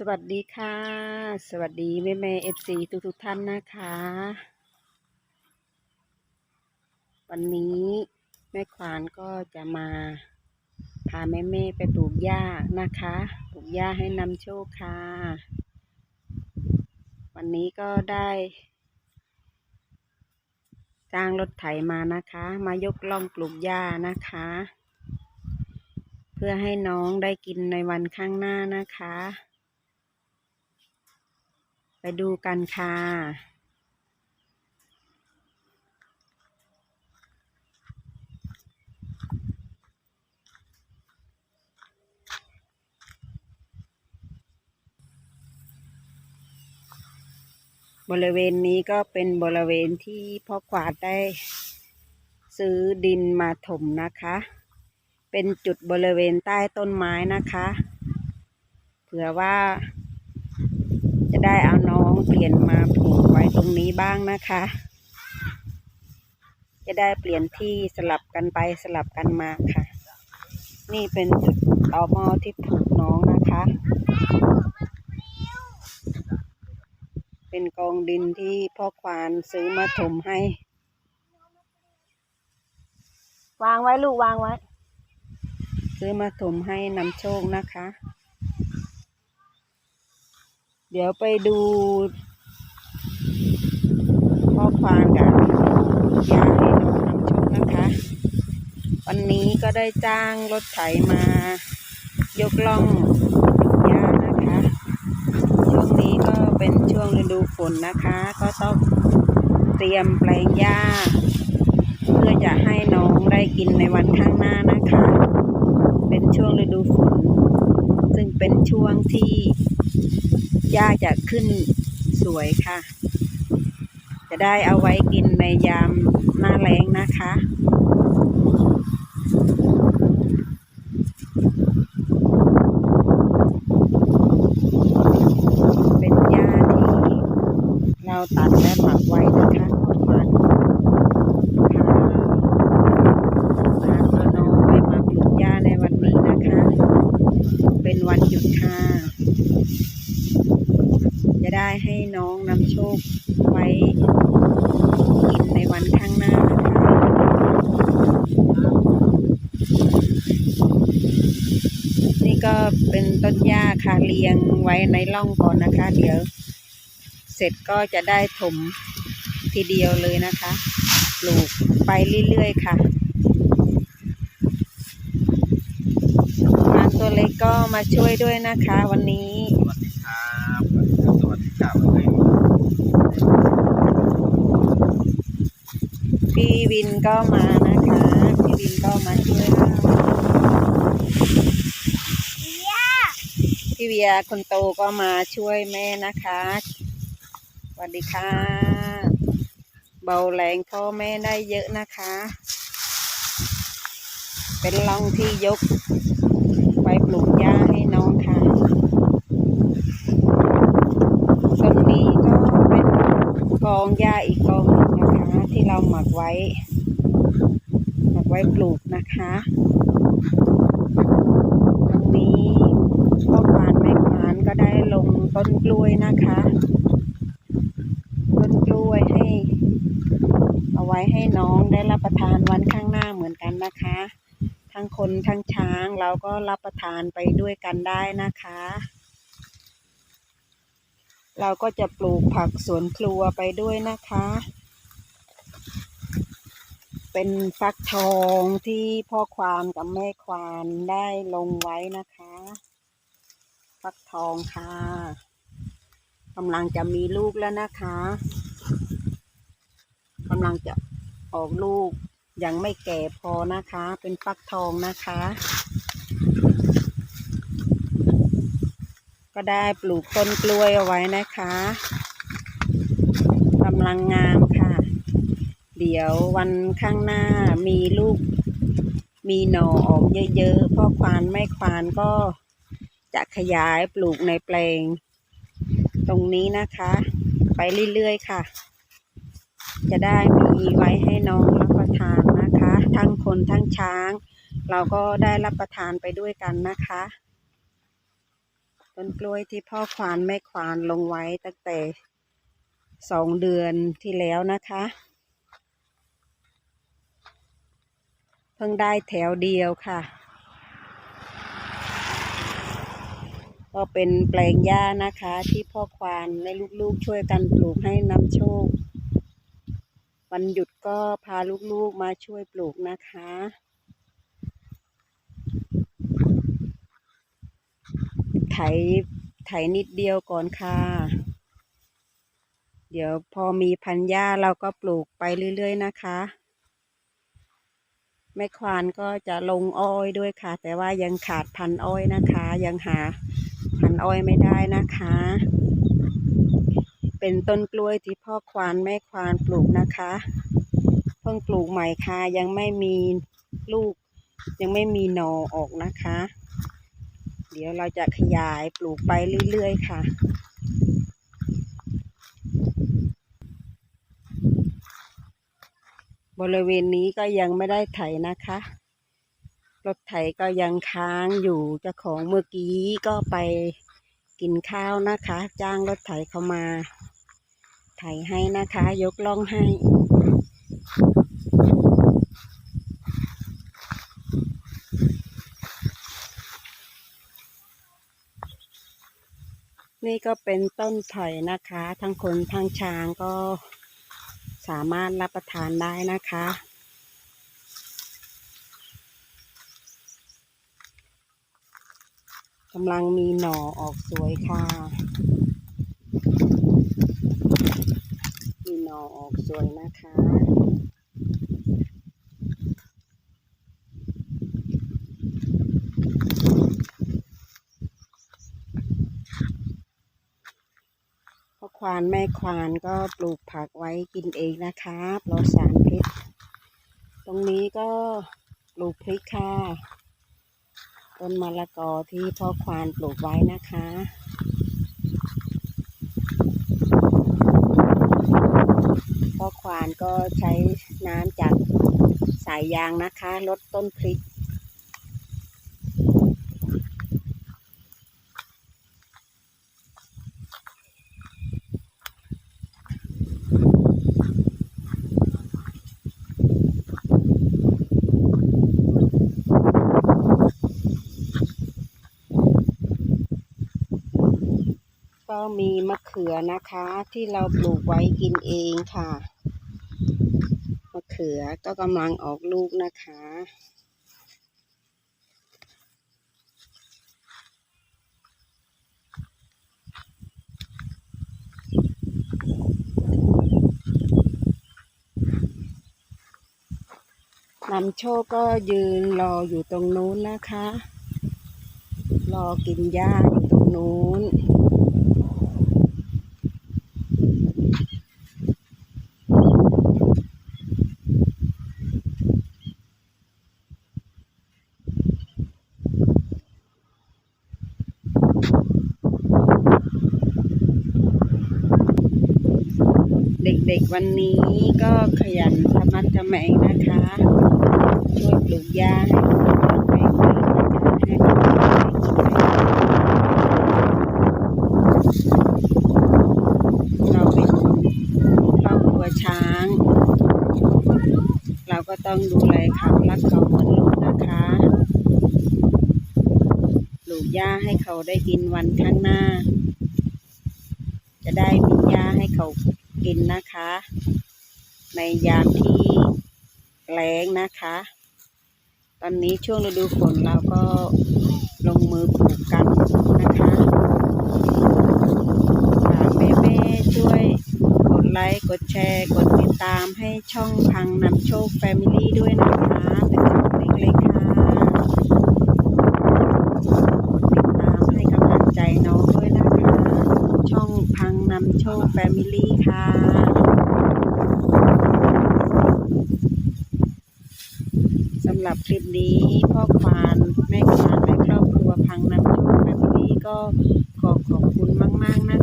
สวัสดีค่ะ สวัสดีแม่แม่เอฟซีทุกทุกท่านนะคะ วันนี้แม่ควานก็จะมาพาแม่แม่ไปปลูกหญ้านะคะปลูกหญ้าให้นำโชคค่ะ วันนี้ก็ได้จ้างรถไถมานะคะ มายกล่องปลูกหญ้านะคะ เพื่อให้น้องได้กินในวันข้างหน้านะคะ ไปดูกันค่ะ บริเวณนี้ก็เป็นบริเวณที่พ่อขวาดได้ซื้อดินมาถมนะคะ เป็นจุดบริเวณใต้ต้นไม้นะคะ เผื่อว่าจะได้เอา น้องเปลี่ยนมาปลูกไว้ตรงนี้บ้างนะคะ จะได้เปลี่ยนที่สลับกันไปสลับกันมาค่ะ นี่เป็นจุดตอมอที่ปลูกน้องนะคะ เป็นกองดินที่พ่อควานซื้อมาถมให้ วางไว้ลูกวางไว้ ซื้อมาถมให้นำโชคนะคะ เดี๋ยวไปดูพ่อควานกับยาให้น้องนำโชคนะคะ วันนี้ก็ได้จ้างรถไถมา ยกล่องยานะคะ ช่วงนี้ก็เป็นช่วงฤดูฝนนะคะ ก็ต้องเตรียมแปลงหญ้าเพื่อจะให้น้องได้กินในวันข้างหน้านะคะ เป็นช่วงฤดูฝน ซึ่งเป็นช่วงที่ หญ้าจะขึ้นสวยค่ะ จะได้เอาไว้กินในยามหน้าแล้งนะคะเป็นหญ้าที่เราตัดและหมักไว้นะคะพ่อควานพาพาตัวน้องไปมาปลูกหญ้าในวันนี้นะคะ เป็นวันหยุดค่ะ น้องนำโชคไว้กินในวันข้างหน้านะคะนี่ก็เป็นต้นหญ้าค่ะเรียงไว้ในร่องก่อนนะคะ เดี๋ยว เสร็จก็จะได้ถมทีเดียวเลยนะคะ ปลูกไปเรื่อยๆค่ะงาตัวเล็กก็มาช่วยด้วยนะคะวันนี้ สวัสดีครับสวัสดีครับเลย พี่วินก็มานะคะ พี่วินก็มาช่วยเราพี่เวียคนโตก็มาช่วยแม่นะคะสวัสดีค่ะ เบาแรงพ่อแม่ได้เยอะนะคะ เป็นร่องที่ยก ไปปลูกหญ้าให้น้องค่ะต้นนี้ก็เป็นกองหญ้าอีก เราหมักไว้ หมักไว้ปลูกนะคะตรงนี้พ่อควานแม่ควานก็ได้ลงต้นกล้วยนะคะ ต้นกล้วยให้ เอาไว้ให้น้องได้รับประทานวันข้างหน้าเหมือนกันนะคะ ทั้งคนทั้งช้างเราก็รับประทานไปด้วยกันได้นะคะเราก็จะปลูกผักสวนครัวไปด้วยนะคะ เป็นฟักทองที่พ่อควานกับแม่ควานได้ลงไว้นะคะ ฟักทองค่ะกำลังจะมีลูกแล้วนะคะกำลังจะออกลูกยังไม่แก่พอนะคะ เป็นฟักทองนะคะ ก็ได้ปลูกต้นกล้วยเอาไว้นะคะกำลังงาม เดี๋ยววันข้างหน้ามีลูก มีหน่อออกเยอะๆพ่อควานไม่ควานก็จะขยายปลูกในแปลง ตรงนี้นะคะ ไปเรื่อยๆค่ะ จะได้มีไว้ให้น้องรับประทานนะคะ ทั้งคนทั้งช้าง เราก็ได้รับประทานไปด้วยกันนะคะต้นกล้วยที่พ่อควานแม่ควานลงไว้ตั้งแต่สองเดือนที่แล้วนะคะ เพิ่งได้แถวเดียวค่ะ ก็เป็นแปลงหญ้านะคะ ที่พ่อควานและลูกๆช่วยกันปลูกให้นำโชค วันหยุดก็พาลูกๆมาช่วยปลูกนะคะไถไถนิดเดียวก่อนค่ะ เดี๋ยวพอมีพันหญ้าเราก็ปลูกไปเรื่อยๆนะคะ แม่ควานก็จะลงอ้อยด้วยค่ะ แต่ว่ายังขาดพันอ้อยนะคะ ยังหาพันอ้อยไม่ได้นะคะ เป็นต้นกล้วยที่พ่อควานแม่ควานปลูกนะคะ เพิ่งปลูกใหม่ค่ะยังไม่มีลูก ยังไม่มีหนอออกนะคะ เดี๋ยวเราจะขยายปลูกไปเรื่อยๆค่ะ บริเวณนี้ก็ยังไม่ได้ไถนะคะ รถไถก็ยังค้างอยู่เจ้าของเมื่อกี้ก็ไปกินข้าวนะคะ จ้างรถไถเขามา ไถให้นะคะ ยกล่องให้นี่ก็เป็นต้นไผ่นะคะ ทั้งคนทั้งช้างก็ สามารถรับประทานได้นะคะ กำลังมีหน่อออกสวยค่ะ มีหน่อออกสวยนะคะ ควานแม่ควานก็ปลูกผักไว้กินเองนะคะปลอดสารพิษ ตรงนี้ก็ปลูกพริกค่ะ ต้นมะละกอที่พ่อควานปลูกไว้นะคะพ่อควานก็ใช้น้ำจากสายยางนะคะลดต้นพริก ก็มีมะเขือนะคะ ที่เราปลูกไว้กินเองค่ะ มะเขือก็กำลังออกลูกนะคะ นำโชคก็ยืนรออยู่ตรงนู้นนะคะ รอกินหญ้าอยู่ตรงนู้น วันนี้ก็ขยันทำมัดทำแมงนะคะ ช่วยปลูกหญ้าให้แม่นะคะให้เราเป็นครอบครัวช้าง เราก็ต้องดูแลเขารักเขาเหมือนลูกนะคะปลูกหญ้าให้เขาได้กินวันข้างหน้า จะได้มีหญ้าให้เขา กินนะคะ ในยามที่แล้งนะคะ ตอนนี้ช่วงฤดูฝนเราก็ลงมือปลูกกันนะคะฝากแม่ๆช่วยกดไลค์กดแชร์ กดติดตามให้ช่องพังนำโชคแฟมิลี่ด้วยนะคะเป็นช่องเล็กๆค่ะ ติดตามให้กำลังใจน้องด้วยนะคะ ช่องพังนำโชค แฟมิลี่ค่ะ สำหรับคลิปนี้พ่อควานแม่ควานและครอบครัวพังน้ำท่วมแฟมิลี่ก็ขอขอบคุณมาก ๆ นะ